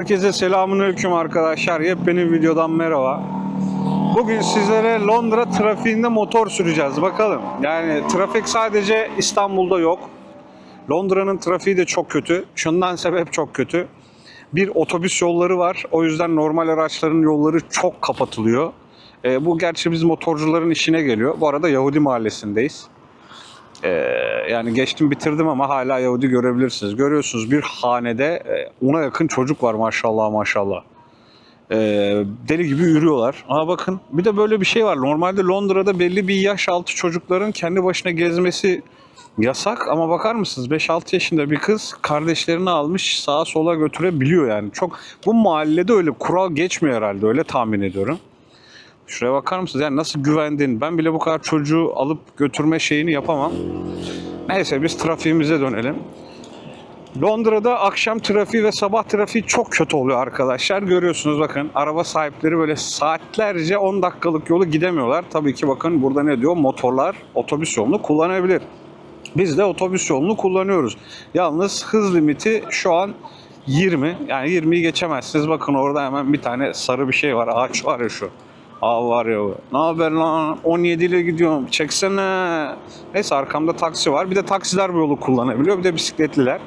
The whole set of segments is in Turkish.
Herkese selamünaleyküm arkadaşlar. Yepyeni videodan merhaba. Bugün sizlere Londra trafiğinde motor süreceğiz. Bakalım. Yani trafik sadece İstanbul'da yok. Londra'nın trafiği de çok kötü. Şundan sebep çok kötü. Bir otobüs yolları var. O yüzden normal araçların yolları çok kapatılıyor. Ee, bu gerçi biz motorcuların işine geliyor. Bu arada Yahudi mahallesindeyiz. Ee, yani geçtim bitirdim ama hala Yahudi görebilirsiniz. Görüyorsunuz bir hanede e, ona yakın çocuk var maşallah maşallah. Ee, deli gibi yürüyorlar. Aa bakın bir de böyle bir şey var. Normalde Londra'da belli bir yaş altı çocukların kendi başına gezmesi yasak ama bakar mısınız 5-6 yaşında bir kız kardeşlerini almış sağa sola götürebiliyor yani. Çok bu mahallede öyle kural geçmiyor herhalde öyle tahmin ediyorum. Şuraya bakar mısınız? Yani nasıl güvendin? Ben bile bu kadar çocuğu alıp götürme şeyini yapamam. Neyse biz trafiğimize dönelim. Londra'da akşam trafiği ve sabah trafiği çok kötü oluyor arkadaşlar. Görüyorsunuz bakın araba sahipleri böyle saatlerce 10 dakikalık yolu gidemiyorlar. Tabii ki bakın burada ne diyor? Motorlar otobüs yolunu kullanabilir. Biz de otobüs yolunu kullanıyoruz. Yalnız hız limiti şu an 20. Yani 20'yi geçemezsiniz. Bakın orada hemen bir tane sarı bir şey var. Ağaç var ya şu. Aa var ya. Ne haber lan? 17 ile gidiyorum. Çeksene. Neyse arkamda taksi var. Bir de taksiler bu yolu kullanabiliyor. Bir de bisikletliler.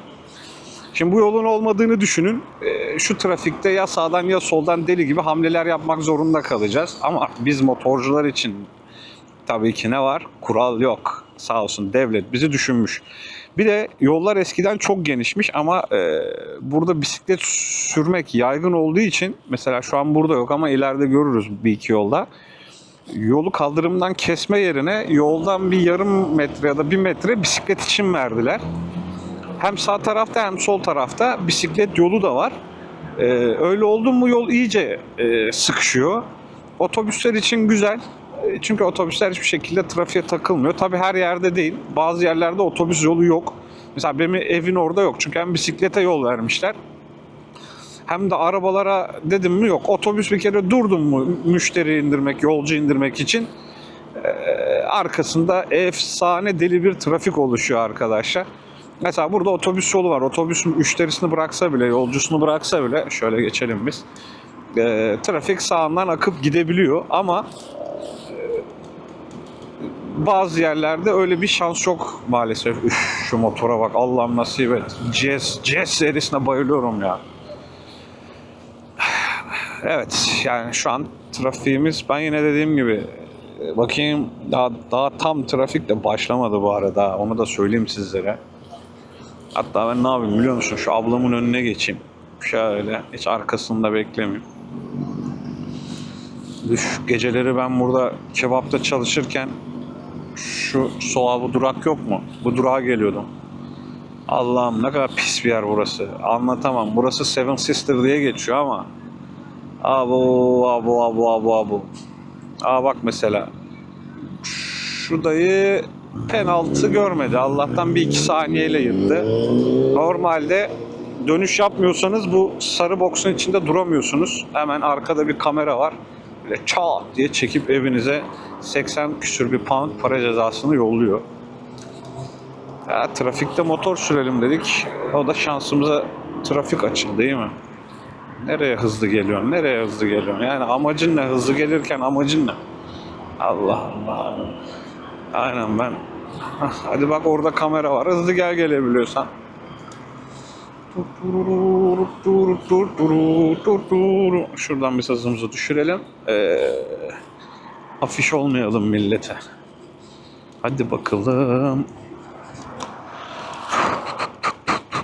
Şimdi bu yolun olmadığını düşünün. Ee, Şu trafikte ya sağdan ya soldan deli gibi hamleler yapmak zorunda kalacağız. Ama biz motorcular için tabii ki ne var? Kural yok. Sağ olsun devlet bizi düşünmüş. Bir de yollar eskiden çok genişmiş ama e, burada bisiklet sürmek yaygın olduğu için mesela şu an burada yok ama ileride görürüz bir iki yolda. Yolu kaldırımdan kesme yerine yoldan bir yarım metre ya da bir metre bisiklet için verdiler. Hem sağ tarafta hem sol tarafta bisiklet yolu da var. Ee, öyle oldu mu yol iyice e, sıkışıyor. Otobüsler için güzel. Çünkü otobüsler hiçbir şekilde trafiğe takılmıyor. Tabii her yerde değil. Bazı yerlerde otobüs yolu yok. Mesela benim evin orada yok. Çünkü hem bisiklete yol vermişler. Hem de arabalara dedim mi yok. Otobüs bir kere durdum mu müşteri indirmek, yolcu indirmek için e, arkasında efsane deli bir trafik oluşuyor arkadaşlar. Mesela burada otobüs yolu var. Otobüs müşterisini bıraksa bile, yolcusunu bıraksa bile, şöyle geçelim biz. E, trafik sağından akıp gidebiliyor ama bazı yerlerde öyle bir şans yok maalesef. Üf, şu motora bak Allah'ım nasip et. Jazz, Jazz serisine bayılıyorum ya. Evet yani şu an trafiğimiz ben yine dediğim gibi e, bakayım daha daha tam trafik de başlamadı bu arada onu da söyleyeyim sizlere. Hatta ben ne yapayım biliyor musun? Şu ablamın önüne geçeyim. Şöyle hiç arkasında beklemeyeyim. Düş geceleri ben burada kebapta çalışırken şu sola bu durak yok mu? Bu durağa geliyordum. Allah'ım ne kadar pis bir yer burası. Anlatamam. Burası Seven Sister diye geçiyor ama Abo abo abo abo abo. Aa bak mesela. Şu dayı penaltı görmedi. Allah'tan bir iki saniyeyle yırttı. Normalde dönüş yapmıyorsanız bu sarı boksun içinde duramıyorsunuz. Hemen arkada bir kamera var. Böyle çat diye çekip evinize 80 küsür bir pound para cezasını yolluyor. Ya, trafikte motor sürelim dedik. O da şansımıza trafik açıldı değil mi? Nereye hızlı geliyorsun? Nereye hızlı geliyorsun? Yani amacın ne? Hızlı gelirken amacın ne? Allah Allah. Aynen ben. Hadi bak orada kamera var. Hızlı gel gelebiliyorsan. Şuradan bir hızımızı düşürelim. Ee, afiş olmayalım millete. Hadi bakalım.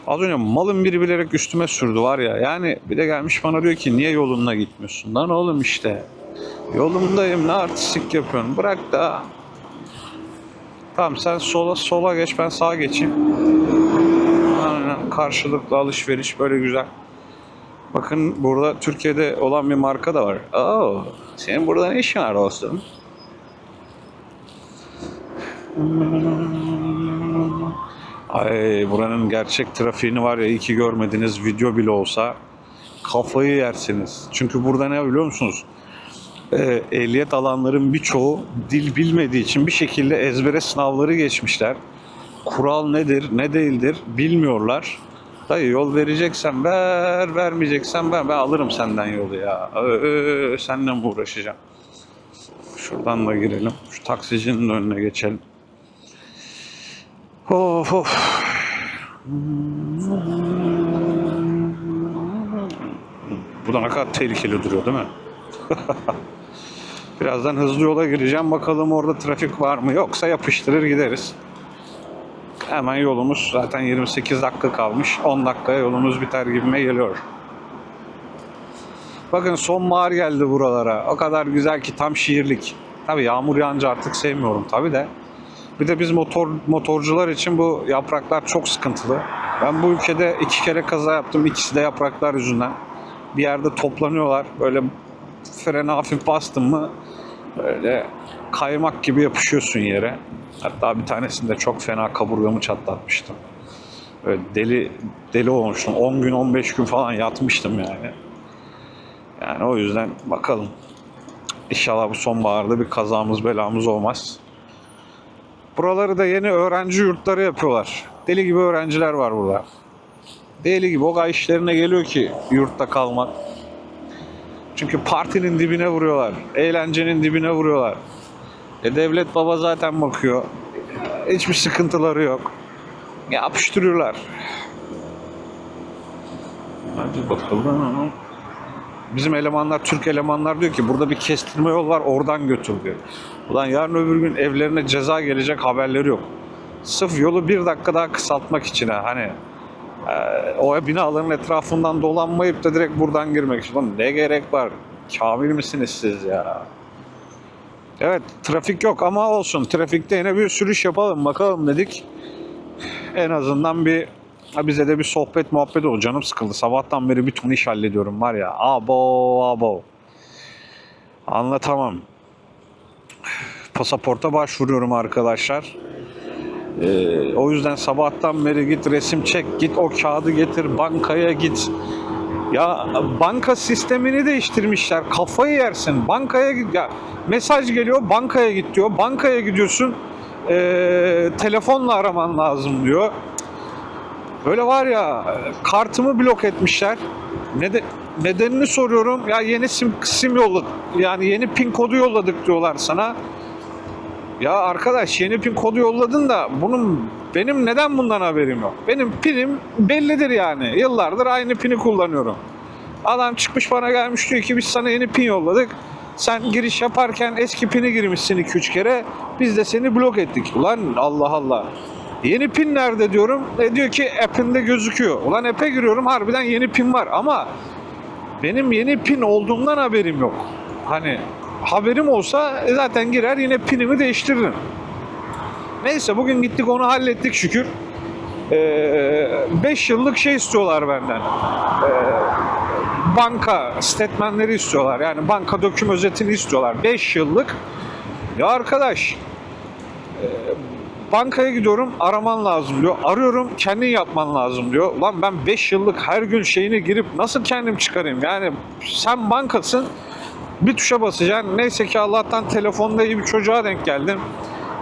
Az önce malın biri bilerek üstüme sürdü var ya. Yani bir de gelmiş bana diyor ki niye yolunla gitmiyorsun? Lan oğlum işte. Yolumdayım ne artistik yapıyorsun? Bırak da. Tamam sen sola sola geç ben sağa geçeyim. Karşılıklı alışveriş böyle güzel. Bakın burada Türkiye'de olan bir marka da var. Oo, senin burada ne işin var dostum? Ay buranın gerçek trafiğini var ya iyi ki görmediniz video bile olsa kafayı yersiniz. Çünkü burada ne biliyor musunuz? Ee, ehliyet alanların birçoğu dil bilmediği için bir şekilde ezbere sınavları geçmişler. Kural nedir, ne değildir bilmiyorlar. Dayı yol vereceksen ver, vermeyeceksen ben, ben alırım senden yolu ya. Ee, seninle mi uğraşacağım? Şuradan da girelim. Şu taksicinin önüne geçelim. Of of. Bu da ne kadar tehlikeli duruyor değil mi? Birazdan hızlı yola gireceğim. Bakalım orada trafik var mı? Yoksa yapıştırır gideriz. Hemen yolumuz zaten 28 dakika kalmış. 10 dakikaya yolumuz biter gibime geliyor. Bakın sonbahar geldi buralara. O kadar güzel ki tam şiirlik. Tabii yağmur yağınca artık sevmiyorum tabii de. Bir de biz motor motorcular için bu yapraklar çok sıkıntılı. Ben bu ülkede iki kere kaza yaptım. İkisi de yapraklar yüzünden. Bir yerde toplanıyorlar. Böyle frene hafif bastın mı böyle kaymak gibi yapışıyorsun yere. Hatta bir tanesinde çok fena kaburgamı çatlatmıştım. Böyle deli deli olmuştum. 10 gün 15 gün falan yatmıştım yani. Yani o yüzden bakalım. İnşallah bu sonbaharda bir kazamız belamız olmaz. Buraları da yeni öğrenci yurtları yapıyorlar. Deli gibi öğrenciler var burada. Deli gibi o kadar işlerine geliyor ki yurtta kalmak. Çünkü partinin dibine vuruyorlar. Eğlencenin dibine vuruyorlar. E devlet baba zaten bakıyor. Hiçbir sıkıntıları yok. Yapıştırıyorlar. Hadi bakalım. Bizim elemanlar, Türk elemanlar diyor ki burada bir kestirme yol var oradan götür diyor. Ulan yarın öbür gün evlerine ceza gelecek haberleri yok. Sırf yolu bir dakika daha kısaltmak için ha. Hani e, o binaların etrafından dolanmayıp da direkt buradan girmek için. Lan ne gerek var? Kamil misiniz siz ya? Evet trafik yok ama olsun. Trafikte yine bir sürüş yapalım bakalım dedik. En azından bir bize de bir sohbet muhabbet olur. Canım sıkıldı. Sabahtan beri bir ton iş hallediyorum var ya. Abo abo. Anlatamam. Pasaporta başvuruyorum arkadaşlar. Ee, o yüzden sabahtan beri git resim çek, git o kağıdı getir, bankaya git. Ya banka sistemini değiştirmişler. Kafayı yersin. Bankaya git. Ya mesaj geliyor, bankaya git diyor. Bankaya gidiyorsun. ee, telefonla araman lazım diyor. Böyle var ya kartımı blok etmişler. Ne de, nedenini soruyorum. Ya yeni sim, sim yolladık. Yani yeni pin kodu yolladık diyorlar sana. Ya arkadaş yeni pin kodu yolladın da bunun benim neden bundan haberim yok? Benim pinim bellidir yani. Yıllardır aynı pini kullanıyorum. Adam çıkmış bana gelmiş diyor ki biz sana yeni pin yolladık. Sen giriş yaparken eski pini girmişsin 2-3 kere. Biz de seni blok ettik. Ulan Allah Allah. Yeni pin nerede diyorum. E diyor ki app'inde gözüküyor. Ulan app'e giriyorum harbiden yeni pin var ama benim yeni pin olduğumdan haberim yok. Hani haberim olsa e, zaten girer yine pinimi değiştiririm. Neyse bugün gittik onu hallettik şükür. 5 yıllık şey istiyorlar benden. Ee, banka statementleri istiyorlar. Yani banka döküm özetini istiyorlar. 5 yıllık. Ya arkadaş e, bankaya gidiyorum araman lazım diyor. Arıyorum kendin yapman lazım diyor. Ulan ben 5 yıllık her gün şeyini girip nasıl kendim çıkarayım? Yani sen bankasın bir tuşa basacaksın. Neyse ki Allah'tan telefonda iyi bir çocuğa denk geldim.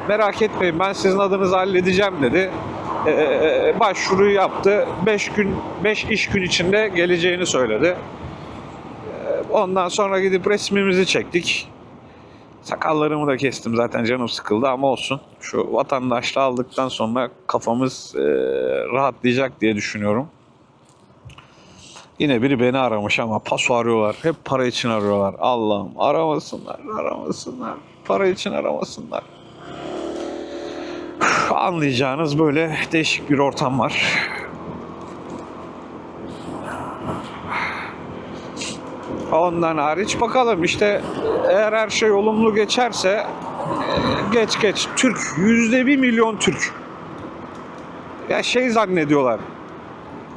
Merak etmeyin ben sizin adınızı halledeceğim dedi. Ee, başvuruyu yaptı. 5 gün 5 iş gün içinde geleceğini söyledi. Ee, ondan sonra gidip resmimizi çektik. Sakallarımı da kestim zaten canım sıkıldı ama olsun. Şu vatandaşlığı aldıktan sonra kafamız e, rahatlayacak diye düşünüyorum. Yine biri beni aramış ama paso arıyorlar. Hep para için arıyorlar. Allah'ım aramasınlar, aramasınlar. Para için aramasınlar. Anlayacağınız böyle değişik bir ortam var. Ondan hariç bakalım işte eğer her şey olumlu geçerse e, geç geç Türk yüzde bir milyon Türk ya şey zannediyorlar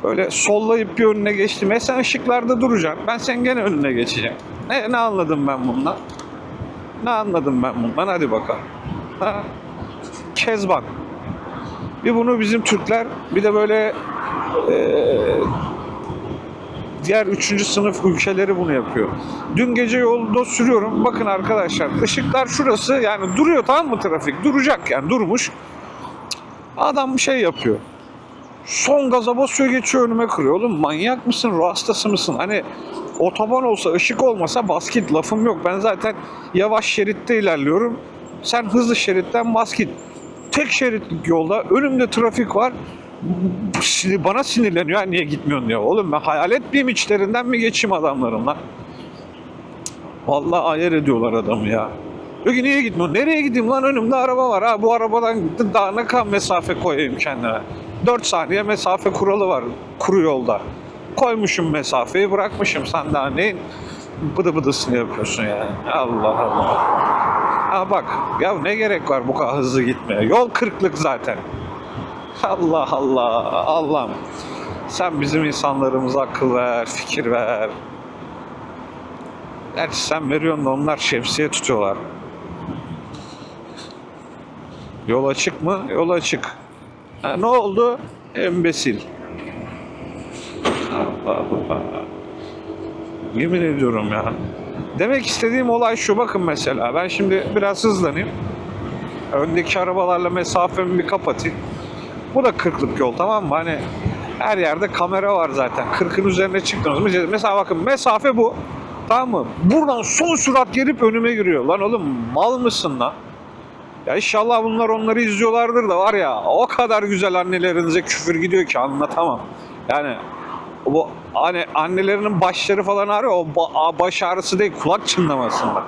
böyle sollayıp bir önüne geçtim. E sen ışıklarda duracaksın. Ben sen gene önüne geçeceğim. Ne, ne anladım ben bundan? Ne anladım ben bundan? Hadi bakalım. Ha? Kezban. Bir bunu bizim Türkler bir de böyle eee, diğer üçüncü sınıf ülkeleri bunu yapıyor. Dün gece yolda sürüyorum. Bakın arkadaşlar ışıklar şurası yani duruyor tamam mı trafik? Duracak yani durmuş. Adam şey yapıyor. Son gaza basıyor geçiyor önüme kırıyor. Oğlum manyak mısın? Ruh hastası mısın? Hani otoban olsa ışık olmasa bas git lafım yok. Ben zaten yavaş şeritte ilerliyorum. Sen hızlı şeritten bas git. Tek şeritlik yolda önümde trafik var. Bana sinirleniyor. "Ya Niye gitmiyorsun diyor. Oğlum ben hayalet miyim içlerinden mi geçeyim adamların lan? Vallahi ayar ediyorlar adamı ya. Diyor ki niye gitmiyorsun? Nereye gideyim lan önümde araba var. Ha bu arabadan daha ne kadar mesafe koyayım kendime. 4 saniye mesafe kuralı var kuru yolda. Koymuşum mesafeyi bırakmışım. Sen daha neyin bıdı bıdısını yapıyorsun yani. Allah Allah. Ha bak ya ne gerek var bu kadar hızlı gitmeye. Yol kırklık zaten. Allah Allah Allah'ım. Sen bizim insanlarımıza akıl ver, fikir ver. Gerçi sen veriyorsun da onlar şemsiye tutuyorlar. Yol açık mı? Yol açık. Ha, ne oldu? Embesil. Allah Allah. Yemin ediyorum ya. Demek istediğim olay şu bakın mesela. Ben şimdi biraz hızlanayım. Öndeki arabalarla mesafemi bir kapatayım. Bu da 40'lık yol tamam mı? Hani her yerde kamera var zaten. 40'ın üzerine çıktınız mı? Mesela bakın mesafe bu. Tamam mı? Buradan son sürat gelip önüme giriyor. Lan oğlum mal mısın lan? Ya inşallah bunlar onları izliyorlardır da var ya o kadar güzel annelerinize küfür gidiyor ki anlatamam. Yani bu hani annelerinin başları falan ağrıyor o ba- baş ağrısı değil kulak çınlamasında.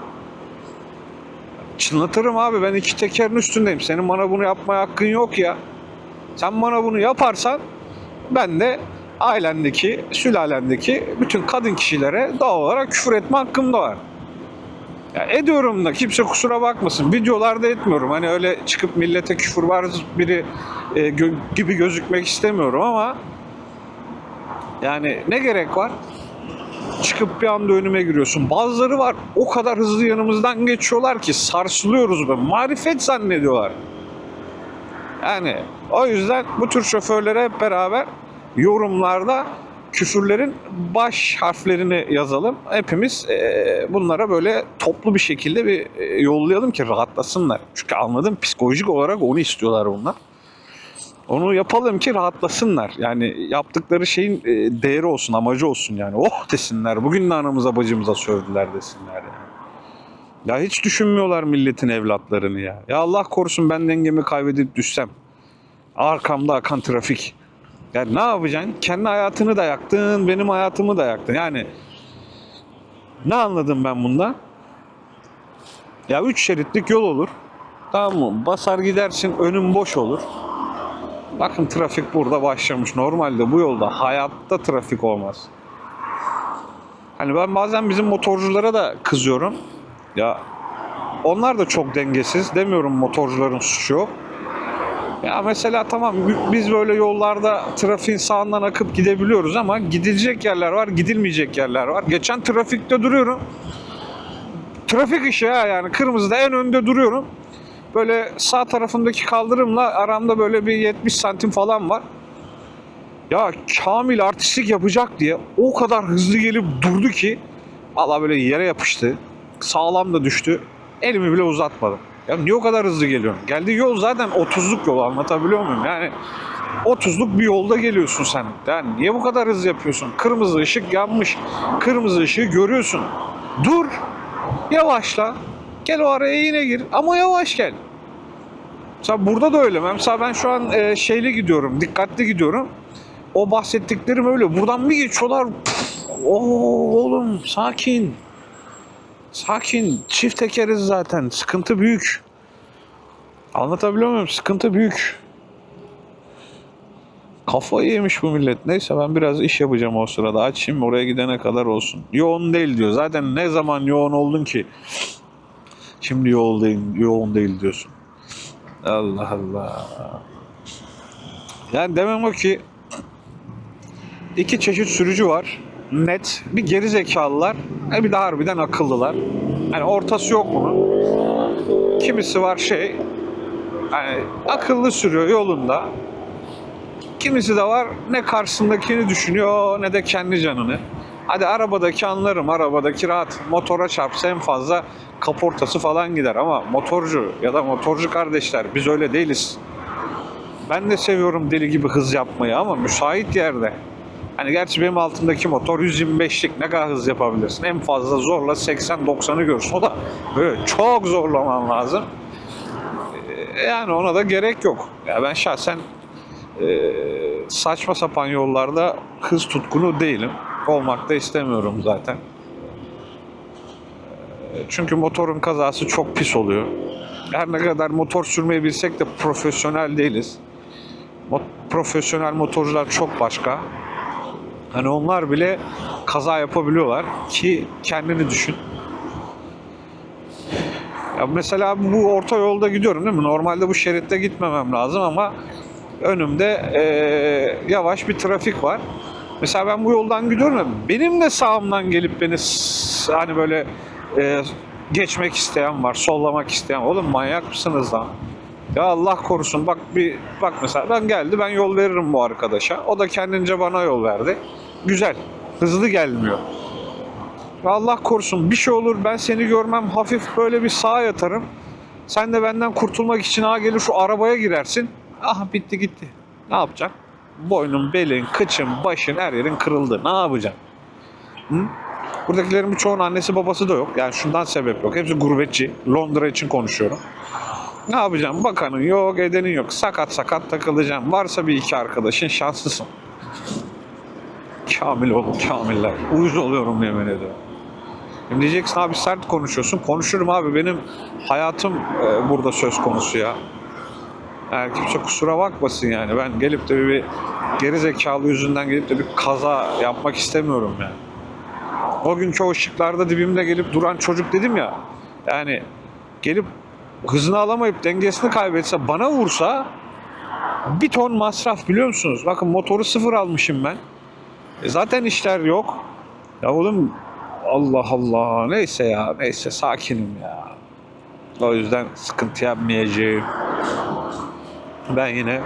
Çınlatırım abi ben iki tekerin üstündeyim. Senin bana bunu yapmaya hakkın yok ya. Sen bana bunu yaparsan ben de ailendeki, sülalendeki bütün kadın kişilere doğal olarak küfür etme hakkım da var. Ya ediyorum da kimse kusura bakmasın. Videolarda etmiyorum. Hani öyle çıkıp millete küfür var biri e, gö- gibi gözükmek istemiyorum ama yani ne gerek var? Çıkıp bir anda önüme giriyorsun. Bazıları var o kadar hızlı yanımızdan geçiyorlar ki sarsılıyoruz be. Marifet zannediyorlar. Yani o yüzden bu tür şoförlere hep beraber yorumlarda küfürlerin baş harflerini yazalım. Hepimiz eee, bunlara böyle toplu bir şekilde bir e, yollayalım ki rahatlasınlar. Çünkü anladım psikolojik olarak onu istiyorlar bunlar. Onu yapalım ki rahatlasınlar. Yani yaptıkları şeyin e, değeri olsun, amacı olsun yani. Oh desinler. Bugün de anamıza bacımıza sövdüler desinler yani. Ya hiç düşünmüyorlar milletin evlatlarını ya. Ya Allah korusun ben dengemi kaybedip düşsem. Arkamda akan trafik. Ya ne yapacaksın? Kendi hayatını da yaktın, benim hayatımı da yaktın. Yani ne anladım ben bundan? Ya üç şeritlik yol olur. Tamam mı? Basar gidersin önün boş olur. Bakın trafik burada başlamış. Normalde bu yolda hayatta trafik olmaz. Hani ben bazen bizim motorculara da kızıyorum. Ya onlar da çok dengesiz. Demiyorum motorcuların suçu yok. Ya mesela tamam biz böyle yollarda trafiğin sağından akıp gidebiliyoruz ama gidilecek yerler var, gidilmeyecek yerler var. Geçen trafikte duruyorum. Trafik ışığı ha yani kırmızıda en önde duruyorum. Böyle sağ tarafımdaki kaldırımla aramda böyle bir 70 santim falan var. Ya Kamil artistlik yapacak diye o kadar hızlı gelip durdu ki valla böyle yere yapıştı. Sağlam da düştü. Elimi bile uzatmadım. Ya niye o kadar hızlı geliyorsun? Geldiği yol zaten 30'luk yol anlatabiliyor muyum? Yani 30'luk bir yolda geliyorsun sen. Yani niye bu kadar hızlı yapıyorsun? Kırmızı ışık yanmış. Kırmızı ışığı görüyorsun. Dur. Yavaşla. Gel o araya yine gir ama yavaş gel. Mesela burada da öyle. Mesela ben şu an e, şeyle gidiyorum, dikkatli gidiyorum. O bahsettiklerim öyle. Buradan bir geçiyorlar. Oo oğlum sakin. Sakin. Çift tekeriz zaten. Sıkıntı büyük. Anlatabiliyor muyum? Sıkıntı büyük. Kafayı yemiş bu millet. Neyse ben biraz iş yapacağım o sırada. Açayım oraya gidene kadar olsun. Yoğun değil diyor. Zaten ne zaman yoğun oldun ki? Şimdi yoğun değil, yoğun değil diyorsun. Allah Allah. Yani demem o ki iki çeşit sürücü var. Net. Bir geri zekalılar. e Bir de harbiden akıllılar. Yani ortası yok bunun. Kimisi var şey yani akıllı sürüyor yolunda. Kimisi de var ne karşısındakini düşünüyor ne de kendi canını. Hadi arabadaki anlarım, arabadaki rahat. Motora çarpsa en fazla kaportası falan gider ama motorcu ya da motorcu kardeşler biz öyle değiliz. Ben de seviyorum deli gibi hız yapmayı ama müsait yerde. Hani gerçi benim altımdaki motor 125'lik ne kadar hız yapabilirsin? En fazla zorla 80-90'ı görürsün. O da böyle çok zorlaman lazım. Ee, Yani ona da gerek yok. Ya ben şahsen e, saçma sapan yollarda hız tutkunu değilim. Olmak da istemiyorum zaten. Çünkü motorun kazası çok pis oluyor. Her ne kadar motor sürmeyi bilsek de profesyonel değiliz. Profesyonel motorcular çok başka. Hani onlar bile kaza yapabiliyorlar ki kendini düşün. Ya mesela bu orta yolda gidiyorum değil mi? Normalde bu şeritte gitmemem lazım ama önümde eee, yavaş bir trafik var. Mesela ben bu yoldan gidiyorum ya, benim de sağımdan gelip beni hani böyle eee, geçmek isteyen var, sollamak isteyen. Oğlum manyak mısınız lan? Ya Allah korusun bak bir bak mesela ben geldi ben yol veririm bu arkadaşa. O da kendince bana yol verdi. Güzel. Hızlı gelmiyor. Ya Allah korusun bir şey olur ben seni görmem hafif böyle bir sağa yatarım. Sen de benden kurtulmak için ha gelir şu arabaya girersin. Ah bitti gitti. Ne yapacaksın? Boynun, belin, kıçın, başın her yerin kırıldı. Ne yapacaksın? Hı? Buradakilerin birçoğunun annesi babası da yok. Yani şundan sebep yok. Hepsi gurbetçi. Londra için konuşuyorum. Ne yapacağım? Bakanın yok, edenin yok. Sakat sakat takılacağım. Varsa bir iki arkadaşın şanslısın. Kamil oğlum, kamiller. Uyuz oluyorum yemin ediyorum. Şimdi diyeceksin abi sert konuşuyorsun. Konuşurum abi benim hayatım e, burada söz konusu ya. Yani kimse kusura bakmasın yani. Ben gelip de bir geri zekalı yüzünden gelip de bir kaza yapmak istemiyorum yani. O günkü o ışıklarda dibimde gelip duran çocuk dedim ya. Yani gelip hızını alamayıp dengesini kaybetse bana vursa bir ton masraf biliyor musunuz? Bakın motoru sıfır almışım ben. E zaten işler yok. Ya oğlum Allah Allah neyse ya neyse sakinim ya. O yüzden sıkıntı yapmayacağım. Ben yine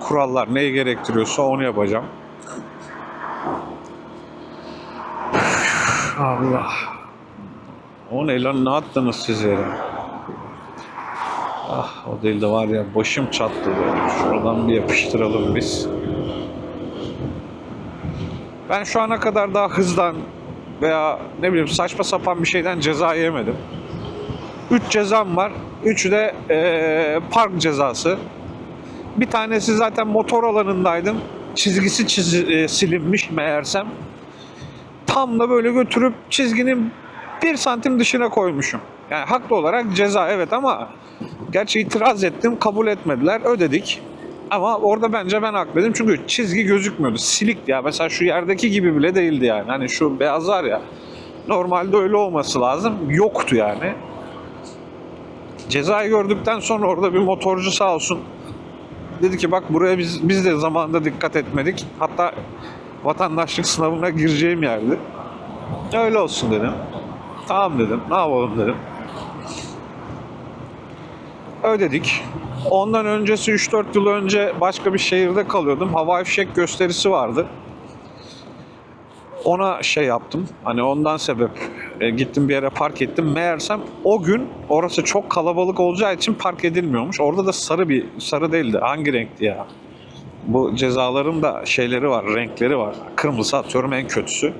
kurallar neyi gerektiriyorsa onu yapacağım. Allah. O ne lan ne attınız siz yere? Ah o değil de var ya başım çattı böyle. Şuradan bir yapıştıralım biz. Ben şu ana kadar daha hızdan veya ne bileyim saçma sapan bir şeyden ceza yemedim. 3 cezam var. Üçü de eee, park cezası. Bir tanesi zaten motor alanındaydım. Çizgisi çizi- e, silinmiş meğersem. Tam da böyle götürüp çizginin bir santim dışına koymuşum. Yani haklı olarak ceza evet ama gerçi itiraz ettim kabul etmediler ödedik. Ama orada bence ben haklıydım çünkü çizgi gözükmüyordu. Silikti ya. Mesela şu yerdeki gibi bile değildi yani. Hani şu beyaz var ya. Normalde öyle olması lazım. Yoktu yani. Cezayı gördükten sonra orada bir motorcu sağ olsun dedi ki bak buraya biz biz de zamanında dikkat etmedik. Hatta vatandaşlık sınavına gireceğim yerdi. Öyle olsun dedim. Tamam dedim. Ne yapalım dedim. Ödedik. Ondan öncesi 3-4 yıl önce başka bir şehirde kalıyordum. Havai fişek gösterisi vardı. Ona şey yaptım. Hani ondan sebep e, gittim bir yere park ettim. Meğersem o gün orası çok kalabalık olacağı için park edilmiyormuş. Orada da sarı bir sarı değildi. Hangi renkti ya? Bu cezaların da şeyleri var, renkleri var. Kırmızı atıyorum en kötüsü.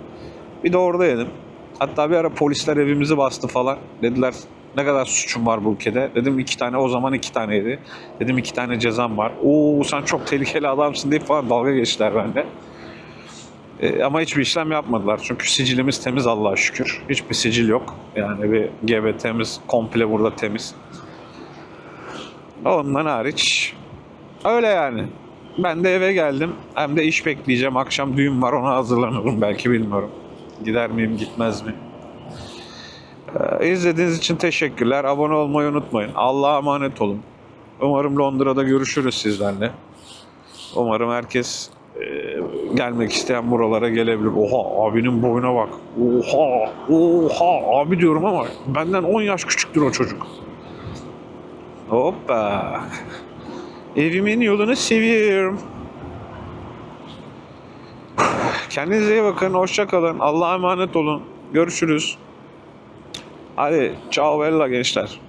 Bir de orada yedim. Hatta bir ara polisler evimizi bastı falan. Dediler ne kadar suçum var bu ülkede. Dedim iki tane o zaman iki taneydi. Dedim iki tane cezam var. Oo sen çok tehlikeli adamsın deyip falan dalga geçtiler bende. E, ama hiçbir işlem yapmadılar. Çünkü sicilimiz temiz Allah'a şükür. Hiçbir sicil yok. Yani bir GBT'miz komple burada temiz. Ondan hariç öyle yani. Ben de eve geldim. Hem de iş bekleyeceğim. Akşam düğün var ona hazırlanırım belki bilmiyorum. Gider miyim gitmez mi? Ee, izlediğiniz için teşekkürler. Abone olmayı unutmayın. Allah'a emanet olun. Umarım Londra'da görüşürüz sizlerle. Umarım herkes e, gelmek isteyen buralara gelebilir. Oha abinin boyuna bak. Oha oha abi diyorum ama benden 10 yaş küçüktür o çocuk. Hoppa. Evimin yolunu seviyorum. Kendinize iyi bakın. Hoşça kalın. Allah'a emanet olun. Görüşürüz. Hadi ciao bella gençler.